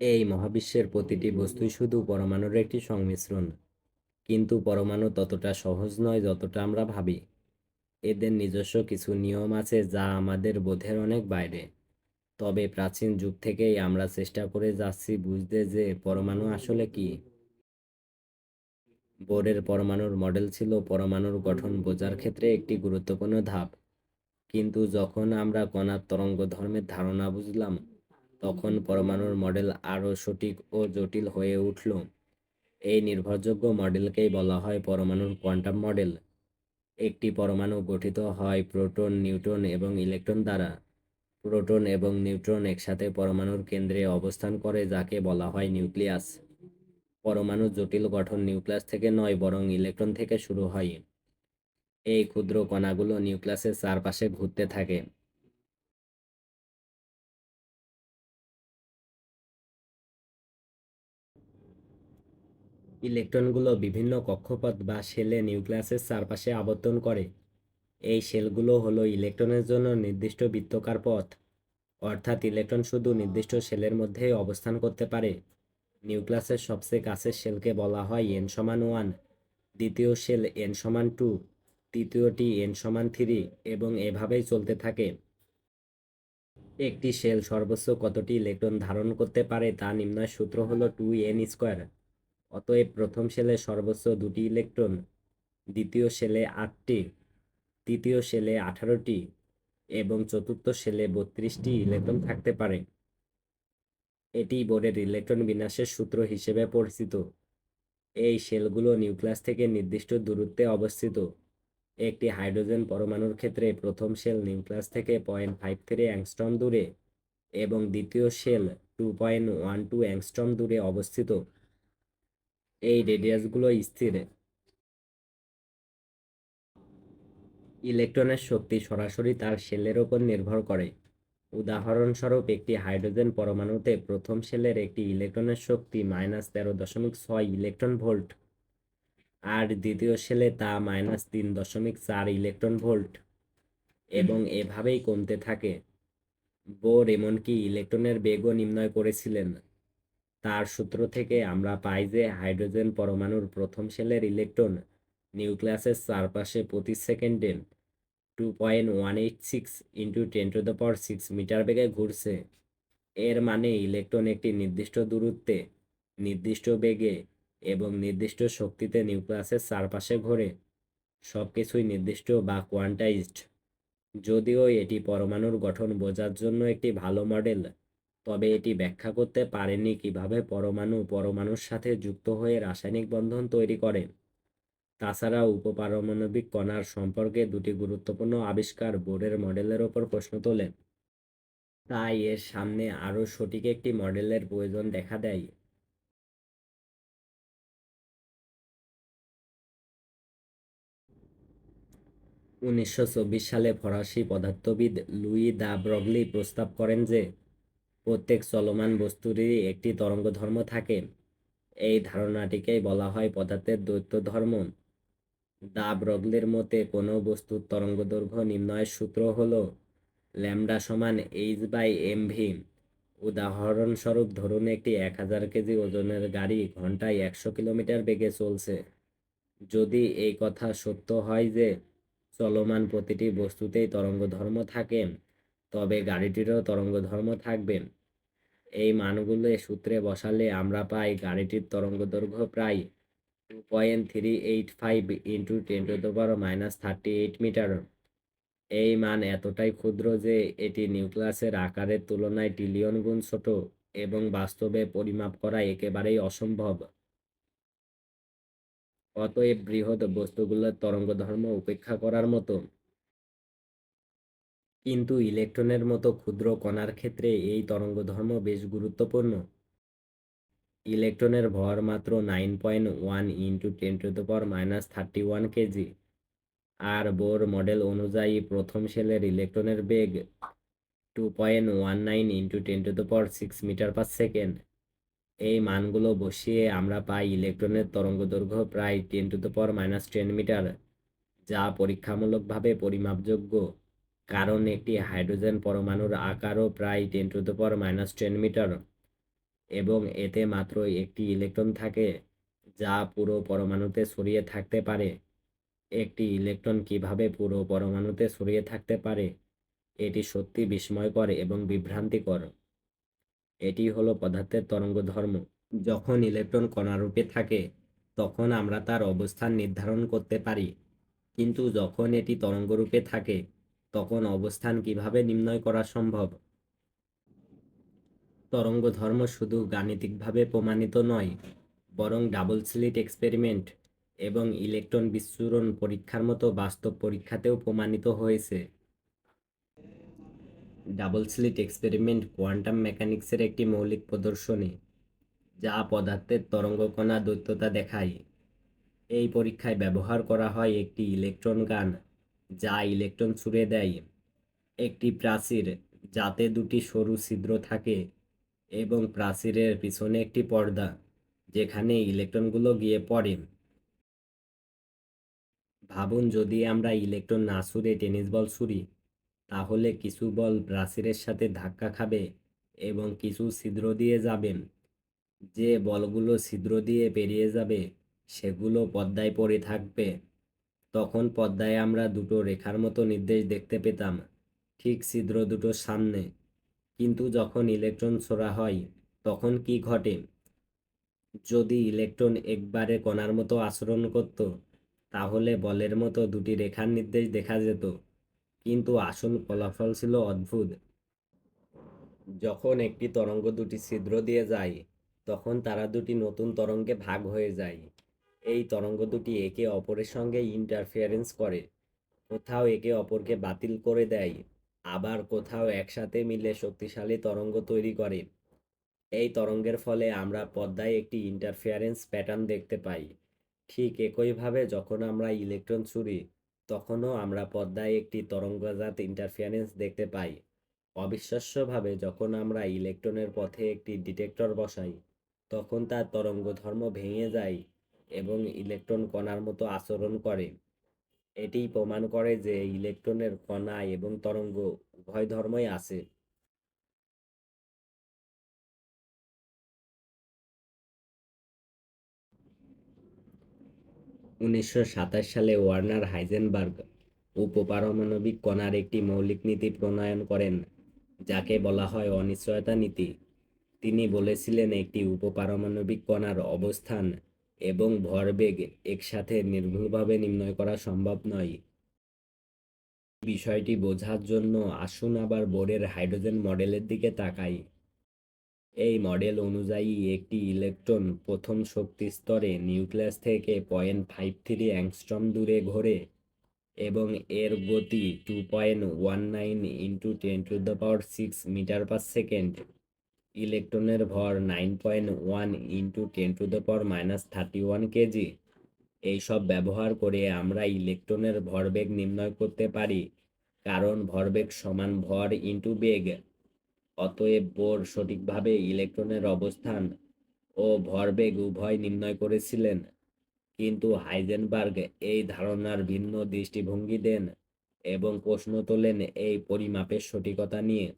এই মহাবিশ্বের প্রতিটি বস্তুই শুধু পরমাণুর একটি সংমিশ্রণ। কিন্তু পরমাণু ততটা সহজ নয় যতটা আমরা ভাবি। এদের নিজস্ব কিছু নিয়ম আছে যা আমাদের বোধের অনেক বাইরে। তবে প্রাচীন যুগ থেকেই আমরা চেষ্টা করে যাচ্ছি বুঝতে যে পরমাণু আসলে কি। বোরের পরমাণুর মডেল ছিল পরমাণুর গঠন বোঝার ক্ষেত্রে একটি গুরুত্বপূর্ণ ধাপ। কিন্তু যখন আমরা কণার তরঙ্গ ধর্মের ধারণা বুঝলাম তখন পরমাণুর মডেল আরও সঠিক ও জটিল হয়ে উঠল। এই নির্ভরযোগ্য মডেলকেই বলা হয় পরমাণুর কোয়ান্টাম মডেল। একটি পরমাণু গঠিত হয় প্রোটন, নিউট্রন এবং ইলেকট্রন দ্বারা। প্রোটন এবং নিউট্রন একসাথে পরমাণুর কেন্দ্রে অবস্থান করে, যাকে বলা হয় নিউক্লিয়াস। পরমাণুর জটিল গঠন নিউক্লিয়াস থেকে নয়, বরং ইলেকট্রন থেকে শুরু হয়। এই ক্ষুদ্র কণাগুলো নিউক্লিয়াসের চারপাশে ঘুরতে থাকে। ইলেকট্রনগুলো বিভিন্ন কক্ষপথ বা শেলে নিউক্লিয়াসের চারপাশে আবর্তন করে। এই শেলগুলো হলো ইলেকট্রনের জন্য নির্দিষ্ট বৃত্তকার পথ। অর্থাৎ ইলেকট্রন শুধু নির্দিষ্ট শেলের মধ্যেই অবস্থান করতে পারে। নিউক্লিয়াসের সবচেয়ে কাছের শেলকে বলা হয় এন সমান ওয়ান, দ্বিতীয় শেল এন সমান টু, তৃতীয়টি এন সমান থ্রি এবং এভাবেই চলতে থাকে। একটি শেল সর্বোচ্চ কতটি ইলেকট্রন ধারণ করতে পারে তা নির্ণয় সূত্র হলো টু এন স্কোয়ার। অতএব প্রথম শেলে সর্বোচ্চ দুটি ইলেকট্রন, দ্বিতীয় শেলে আটটি, তৃতীয় শেলে আঠারোটি এবং চতুর্থ শেলে বত্রিশটি ইলেকট্রন থাকতে পারে। এটি বোর্ডের ইলেকট্রন বিন্যাসের সূত্র হিসেবে পরিচিত। এই শেলগুলো নিউক্লিয়াস থেকে নির্দিষ্ট দূরত্বে অবস্থিত। একটি হাইড্রোজেন পরমাণুর ক্ষেত্রে প্রথম শেল নিউক্লিয়াস থেকে পয়েন্ট ফাইভ থ্রি অ্যাংস্ট্রম দূরে এবং দ্বিতীয় shell two point one two angstrom দূরে অবস্থিত। এই রেডিয়াসগুলো স্থির ইলেকট্রনের শক্তি সরাসরি তার শেলের ওপর নির্ভর করে। উদাহরণস্বরূপ, একটি হাইড্রোজেন পরমাণুতে প্রথম শেলের একটি ইলেকট্রনের শক্তি মাইনাস তেরো দশমিক ছয় ইলেকট্রন ভোল্ট আর দ্বিতীয় শেলে তা মাইনাস তিন দশমিক চার ইলেকট্রন ভোল্ট এবং এভাবেই কমতে থাকে। বোর এমনকি ইলেকট্রনের বেগও নির্ণয় করেছিলেন। তার সূত্র থেকে আমরা পাই যে হাইড্রোজেন পরমাণুর প্রথম শেলের ইলেকট্রন নিউক্লিয়াসের চারপাশে প্রতি সেকেন্ডে two point one eight six into ten to the power six metre বেগে ঘুরছে। এর মানে ইলেকট্রন একটি নির্দিষ্ট দূরত্বে, নির্দিষ্ট বেগে এবং নির্দিষ্ট শক্তিতে নিউক্লিয়াসের চারপাশে ঘোরে। সব কিছুই নির্দিষ্ট বা কোয়ান্টাইজড যদিও এটি পরমাণুর গঠন বোঝার জন্য একটি ভালো মডেল তবে এটি ব্যাখ্যা করতে পারেনি কীভাবে পরমাণু পরমাণুর সাথে যুক্ত হয়ে রাসায়নিক বন্ধন তৈরি করে। তাছাড়া উপপারমাণবিক কণার সম্পর্কে দুটি গুরুত্বপূর্ণ আবিষ্কার বোর্ডের মডেলের ওপর প্রশ্ন তোলে। তাই এর সামনে আরও সঠিক একটি মডেলের প্রয়োজন দেখা দেয়। উনিশশো চব্বিশ সালে ফরাসি পদার্থবিদ লুই দা ব্রগলি প্রস্তাব করেন যে প্রত্যেক চলমান বস্তুরই একটি তরঙ্গ ধর্ম থাকে। এই ধারণাটিকেই বলা হয় পদার্থের দ্বৈত ধর্ম দা ব্রগলির মতে কোনো বস্তুর তরঙ্গ দৈর্ঘ্য নির্ণয়ের সূত্র হল ল্যামডা সমান এইচ বাই এম ভি উদাহরণস্বরূপ ধরুন একটি এক হাজার কেজি ওজনের গাড়ি ঘন্টায় একশো কিলোমিটার বেগে চলছে। যদি এই কথা সত্য হয় যে চলমান প্রতিটি বস্তুতেই তরঙ্গ ধর্ম থাকে তবে গাড়িটিরও তরঙ্গ ধর্ম থাকবে। এই মানগুলো সূত্রে বসালে আমরা পাই গাড়িটির তরঙ্গ দৈর্ঘ্য প্রায় two point three eight five into ten to power minus thirty eight metre এই মান এতটাই ক্ষুদ্র যে এটি নিউক্লিয়াসের আকারের তুলনায় ট্রিলিয়ন গুণ ছোট এবং বাস্তবে পরিমাপ করা একেবারেই অসম্ভব। অতএব বৃহৎ বস্তুগুলোর তরঙ্গ ধর্ম উপেক্ষা করার মতো কিন্তু ইলেকট্রনের মতো ক্ষুদ্র কণার ক্ষেত্রে এই তরঙ্গ ধর্ম বেশ গুরুত্বপূর্ণ। ইলেকট্রনের ভর মাত্র nine point one into ten to the power minus thirty one KG. R Bohr model অনুযায়ী প্রথম শেলের ইলেকট্রনের বেগ two point one nine into ten to the power six metre per second. এই মানগুলো বসিয়ে আমরা পাই ইলেকট্রনের তরঙ্গ দৈর্ঘ্য প্রায় ten to the power minus ten metre, যা পরীক্ষামূলকভাবে পরিমাপযোগ্য। কারণ একটি হাইড্রোজেন পরমাণুর আকারও প্রায় ten to the power minus ten metre এবং এতে মাত্র একটি ইলেকট্রন থাকে, যা পুরো পরমাণুতে ছড়িয়ে থাকতে পারে। একটি ইলেকট্রন কীভাবে পুরো পরমাণুতে ছড়িয়ে থাকতে পারে, এটি সত্যি বিস্ময়কর এবং বিভ্রান্তিকর। এটি হলো পদার্থের তরঙ্গ ধর্ম যখন ইলেকট্রন কণারূপে থাকে, তখন আমরা তার অবস্থান নির্ধারণ করতে পারি। কিন্তু যখন এটি তরঙ্গরূপে থাকে তখন অবস্থান কীভাবে নির্ণয় করা সম্ভব? তরঙ্গ ধর্ম শুধু গাণিতিকভাবে প্রমাণিত নয়, বরং ডাবল স্লিট এক্সপেরিমেন্ট এবং ইলেকট্রন বিচ্ছুরণ পরীক্ষার মতো বাস্তব পরীক্ষাতেও প্রমাণিত হয়েছে। ডাবল স্লিট এক্সপেরিমেন্ট কোয়ান্টাম মেকানিক্সের একটি মৌলিক প্রদর্শনী, যা পদার্থের তরঙ্গকণা দৈত্যতা দেখায়। এই পরীক্ষায় ব্যবহার করা হয় একটি ইলেকট্রন গান যা ইলেকট্রন ছুড়ে দেয়, একটি প্রাচীর যাতে দুটি সরু ছিদ্র থাকে এবং প্রাচীরের পিছনে একটি পর্দা যেখানে ইলেকট্রনগুলো গিয়ে পড়ে। ভাবুন, যদি আমরা ইলেকট্রন না ছুড়ে টেনিস বল ছুড়ি, তাহলে কিছু বল প্রাচীরের সাথে ধাক্কা খাবে এবং কিছু ছিদ্র দিয়ে যাবেন যে বলগুলো ছিদ্র দিয়ে পেরিয়ে যাবে, সেগুলো পদ্মায় পড়ে থাকবে। তখন পদ্মায় আমরা দুটো রেখার মতো নির্দেশ দেখতে পেতাম, ঠিক ছিদ্র দুটোর সামনে। কিন্তু যখন ইলেকট্রন ছোড়া হয়, তখন কি ঘটে? যদি ইলেকট্রন একবারে কণার মতো আচরণ করত, তাহলে বলের মতো দুটি রেখার নির্দেশ দেখা যেত। কিন্তু আসল ফলাফল ছিল অদ্ভুত। যখন একটি তরঙ্গ দুটি ছিদ্র দিয়ে যায়, তখন তারা দুটি নতুন তরঙ্গে ভাগ হয়ে যায়। এই তরঙ্গ দুটি একে অপরের সঙ্গে ইন্টারফিয়ারেন্স করে। কোথাও একে অপরকে বাতিল করে দেয়, আবার কোথাও একসাথে মিলে শক্তিশালী তরঙ্গ তৈরি করে। এই তরঙ্গের ফলে আমরা পর্দায় একটি ইন্টারফিয়ারেন্স প্যাটার্ন দেখতে পাই। ঠিক একইভাবে যখন আমরা ইলেকট্রন ছুড়ি, তখনও আমরা পর্দায় একটি তরঙ্গজাত ইন্টারফিয়ারেন্স দেখতে পাই। অবিশ্বাস্যভাবে যখন আমরা ইলেকট্রনের পথে একটি ডিটেক্টর বসাই, তখন তার তরঙ্গ ধর্ম ভেঙে যায়। এবং ইলেকট্রন কণার মতো আচরণ করে। এটি প্রমাণ করে যে ইলেকট্রনের কণা এবং তরঙ্গ উভয় ধর্মই আছে। উনিশশো সাতাশ সালে ওয়ার্নার হাইজেনবার্গ উপপারমাণবিক কণার একটি মৌলিক নীতি প্রণয়ন করেন, যাকে বলা হয় অনিশ্চয়তা নীতি। তিনি বলেছিলেন, একটি উপপারমাণবিক কণার অবস্থান এবং ভরবেগ একসাথে নির্ভুলভাবে নির্ণয় করা সম্ভব নয়। বিষয়টি বোঝার জন্য আসুন আবার বোরের হাইড্রোজেন মডেলের দিকে তাকাই। এই মডেল অনুযায়ী একটি ইলেকট্রন প্রথম শক্তি স্তরে নিউক্লিয়াস থেকে পয়েন্ট ফাইভ থ্রি অ্যাংস্ট্রম দূরে ঘোরে এবং এর গতি two point one nine into ten to the power six metre per second. ইলেকট্রনের ভর nine point one into ten to the power minus thirty one KG এইসব ব্যবহার করে আমরা ইলেকট্রনের ভরবেগ নির্ণয় করতে পারি, কারণ ভরবেগ সমান ভর ইন্টু বেগ। অতএব বোর সঠিকভাবে ইলেকট্রনের অবস্থান ও ভরবেগ উভয় নির্ণয় করেছিলেন। কিন্তু হাইজেনবার্গ এই ধারণার ভিন্ন দৃষ্টিভঙ্গি দেন এবং প্রশ্ন তোলেন এই পরিমাপের সঠিকতা নিয়ে।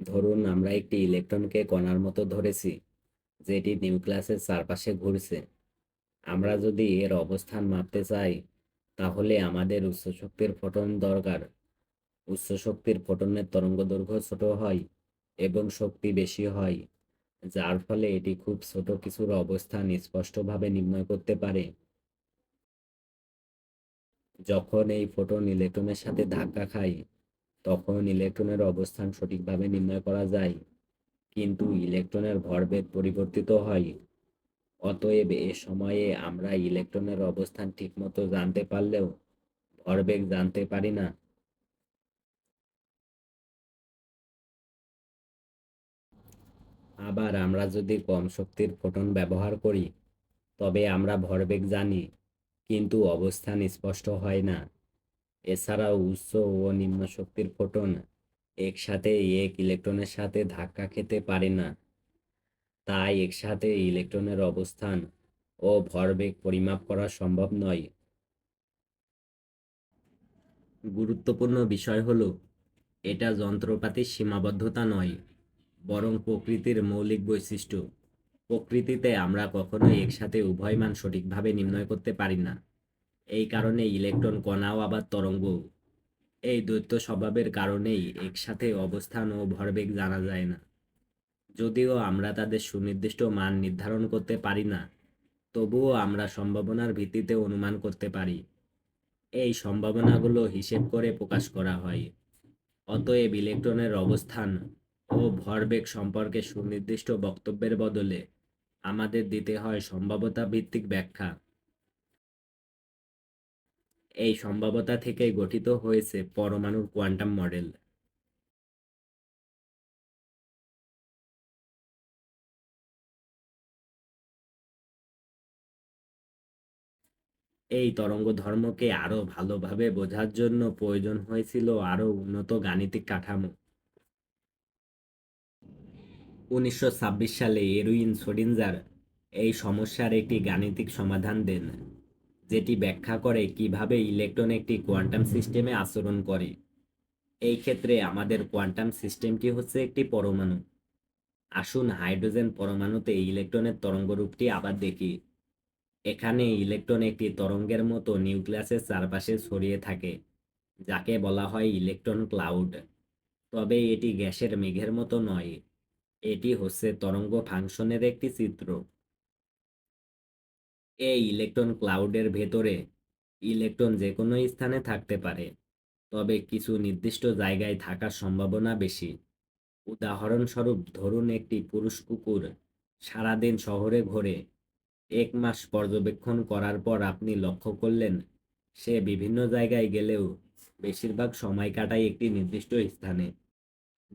ধরুন আমরা একটি ইলেকট্রনকে কণার মতো ধরেছি, যেটি নিউক্লিয়াসের চারপাশে ঘুরছে। আমরা যদি এর অবস্থান মাপতে চাই, তাহলে আমাদের উচ্চ শক্তির ফোটন দরকার। উচ্চ শক্তির ফোটনের তরঙ্গদৈর্ঘ্য ছোট হয় এবং শক্তি বেশি হয়, যার ফলে এটি খুব ছোট কিছুর অবস্থান স্পষ্টভাবে নির্ণয় করতে পারে। যখন এই ফোটন ইলেকট্রনের সাথে ধাক্কা খায় তখন ইলেকট্রনের অবস্থান সঠিকভাবে নির্ণয় করা যায়। কিন্তু ইলেকট্রনের ভরবেগ পরিবর্তিত হয়। অতএব এ সময়ে আমরা ইলেকট্রনের অবস্থান ঠিকমতো জানতে পারলেও ভরবেগ জানতে পারি না। আবার আমরা যদি কম শক্তির ফোটন ব্যবহার করি, তবে আমরা ভরবেগ জানি, কিন্তু অবস্থান স্পষ্ট হয় না। এছাড়াও উচ্চ ও নিম্ন শক্তির ফোটন একসাথে এক ইলেকট্রনের সাথে ধাক্কা খেতে পারে না। তাই একসাথে ইলেকট্রনের অবস্থান ও ভরবেগ পরিমাপ করা সম্ভব নয়। গুরুত্বপূর্ণ বিষয় হলো, এটা যন্ত্রপাতির সীমাবদ্ধতা নয়, বরং প্রকৃতির মৌলিক বৈশিষ্ট্য। প্রকৃতিতে আমরা কখনোই একসাথে উভয় মান সঠিকভাবে নির্ণয় করতে পারি না। এই কারণে ইলেকট্রন কণাও আবার তরঙ্গ। এই দ্বৈত স্বভাবের কারণেই একসাথে অবস্থান ও ভরবেগ জানা যায় না। যদিও আমরা তাদের সুনির্দিষ্ট মান নির্ধারণ করতে পারি না, তবুও আমরা সম্ভাবনার ভিত্তিতে অনুমান করতে পারি। এই সম্ভাবনাগুলো হিসেব করে প্রকাশ করা হয়। অতএব ইলেকট্রনের অবস্থান ও ভরবেগ সম্পর্কে সুনির্দিষ্ট বক্তব্যের বদলে আমাদের দিতে হয় সম্ভাব্যতা ভিত্তিক ব্যাখ্যা। এই সম্ভাব্যতা থেকে গঠিত হয়েছে পরমাণুর কোয়ান্টাম মডেল। এই তরঙ্গ ধর্মকে আরও ভালোভাবে বোঝার জন্য প্রয়োজন হয়েছিল আরও উন্নত গাণিতিক কাঠামো। উনিশশো ছাব্বিশ সালে এরুইন সোডিনজার এই সমস্যার একটি গাণিতিক সমাধান দেন। যেটি ব্যাখ্যা করে কীভাবে ইলেকট্রন একটি কোয়ান্টাম সিস্টেমে আচরণ করে। এই ক্ষেত্রে আমাদের কোয়ান্টাম সিস্টেমটি হচ্ছে একটি পরমাণু। আসুন হাইড্রোজেন পরমাণুতে ইলেকট্রনের তরঙ্গরূপটি আবার দেখি। এখানে ইলেকট্রন একটি তরঙ্গের মতো নিউক্লিয়াসের চারপাশে ছড়িয়ে থাকে, যাকে বলা হয় ইলেকট্রন ক্লাউড। তবে এটি গ্যাসের মেঘের মতো নয়, এটি হচ্ছে তরঙ্গ ফাংশনের একটি চিত্র। এই ইলেকট্রন ক্লাউডের ভেতরে, ইলেকট্রন যে কোনো স্থানে থাকতে পারে, তবে কিছু নির্দিষ্ট জায়গায় থাকার সম্ভাবনা বেশি। উদাহরণস্বরূপ, ধরুন একটি পুরুষ কুকুর সারাদিন শহরে ঘোরে, এক মাস পর্যবেক্ষণ করার পর আপনি লক্ষ্য করলেন, সে বিভিন্ন জায়গায় গেলেও বেশিরভাগ সময় কাটায় একটি নির্দিষ্ট স্থানে,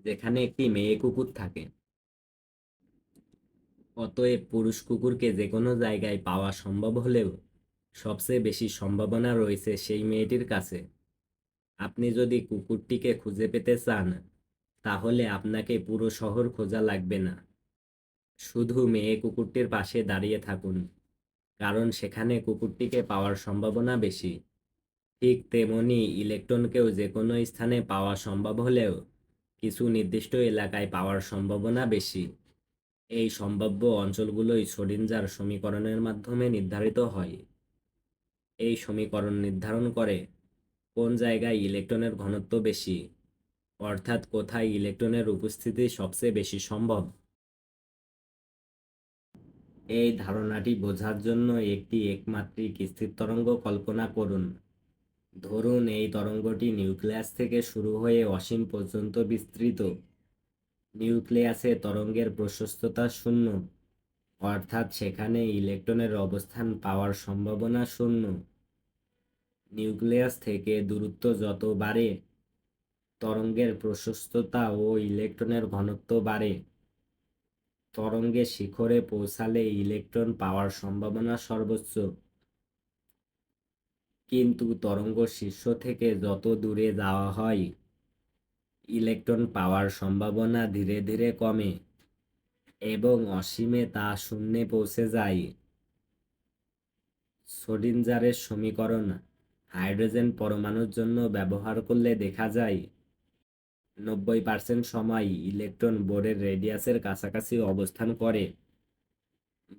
যেখানে একটি মেয়ে কুকুর থাকে। অতএব পুরুষ কুকুরকে যে কোনো জায়গায় পাওয়া সম্ভব হলেও সবচেয়ে বেশি সম্ভাবনা রয়েছে সেই মেয়েটির কাছে। আপনি যদি কুকুরটিকে খুঁজে পেতে চান, তাহলে আপনাকে পুরো শহর খোঁজা লাগবে না। শুধু মেয়ে কুকুরটির পাশে দাঁড়িয়ে থাকুন, কারণ সেখানে কুকুরটিকে পাওয়ার সম্ভাবনা বেশি। ঠিক তেমনি ইলেকট্রনকেও যে কোনো স্থানে পাওয়া সম্ভব হলেও কিছু নির্দিষ্ট এলাকায় পাওয়ার সম্ভাবনা বেশি। এই সম্ভাব্য অঞ্চলগুলোই সোডিনজার সমীকরণের মাধ্যমে নির্ধারিত হয়। এই সমীকরণ নির্ধারণ করে কোন জায়গায় ইলেকট্রনের ঘনত্ব বেশি, অর্থাৎ কোথায় ইলেকট্রনের উপস্থিতি সবচেয়ে বেশি সম্ভব? এই ধারণাটি বোঝার জন্য একটি একমাত্রিক স্থির তরঙ্গ কল্পনা করুন। ধরুন এই তরঙ্গটি নিউক্লিয়াস থেকে শুরু হয়ে অসীম পর্যন্ত বিস্তৃত। নিউক্লিয়াসে তরঙ্গের প্রশস্ততা শূন্য। অর্থাৎ সেখানে ইলেকট্রনের অবস্থান পাওয়ার সম্ভাবনা শূন্য। নিউক্লিয়াস থেকে দূরত্ব যত বাড়ে, তরঙ্গের প্রশস্ততা ও ইলেকট্রনের ঘনত্ব বাড়ে। তরঙ্গের শিখরে পৌঁছালে ইলেকট্রন পাওয়ার সম্ভাবনা সর্বোচ্চ। কিন্তু তরঙ্গ শীর্ষ থেকে যত দূরে যাওয়া হয় ইলেকট্রন পাওয়ার সম্ভাবনা ধীরে ধীরে কমে এবং অসীমে তা শূন্যে পৌঁছে যায়। সোডিনজারের সমীকরণ, হাইড্রোজেন পরমাণুর জন্য ব্যবহার করলে দেখা যায় নব্বই পার্সেন্ট সময় ইলেকট্রন বোরের রেডিয়াসের কাছাকাছি অবস্থান করে।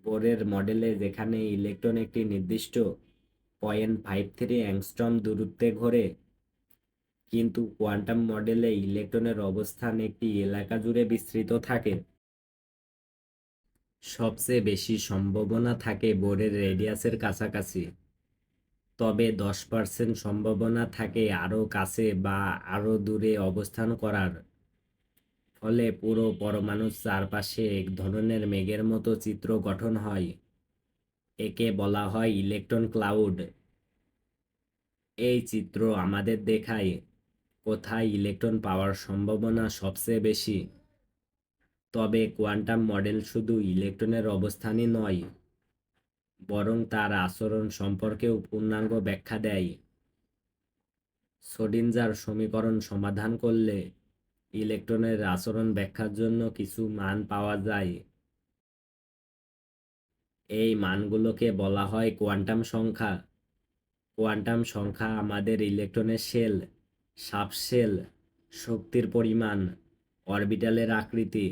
বোরের মডেলে যেখানে ইলেকট্রন একটি নির্দিষ্ট পয়েন্ট ফাইভ থ্রি অ্যাংস্ট্রম দূরত্বে ঘোরে কিন্তু কোয়ান্টাম মডেলে ইলেকট্রনের অবস্থান একটি এলাকা জুড়ে বিস্তৃত থাকে। সবচেয়ে বেশি সম্ভাবনা থাকে বোরের রেডিয়াসের কাছাকাছি। তবে দশ পার্সেন্ট সম্ভাবনা থাকে আরও কাছে বা আরও দূরে অবস্থান করার। ফলে পুরো পরমাণুর চারপাশে এক ধরনের মেঘের মতো চিত্র গঠন হয়। একে বলা হয় ইলেকট্রন ক্লাউড। এই চিত্র আমাদের দেখায়। কোথায় ইলেকট্রন পাওয়ার সম্ভাবনা সবচেয়ে বেশি? তবে কোয়ান্টাম মডেল শুধু ইলেকট্রনের অবস্থানই নয়, বরং তার আচরণ সম্পর্কেও পূর্ণাঙ্গ ব্যাখ্যা দেয়। সোডিনজার সমীকরণ সমাধান করলে ইলেকট্রনের আচরণ ব্যাখ্যার জন্য কিছু মান পাওয়া যায়। এই মানগুলোকে বলা হয় কোয়ান্টাম সংখ্যা। কোয়ান্টাম সংখ্যা আমাদের ইলেকট্রনের শেল সাবশেল শক্তির পরিমাণ অরবিটালের আকৃতি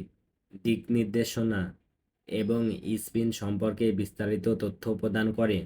দিক নির্দেশনা এবং স্পিন সম্পর্কে বিস্তারিত তথ্য প্রদান করে।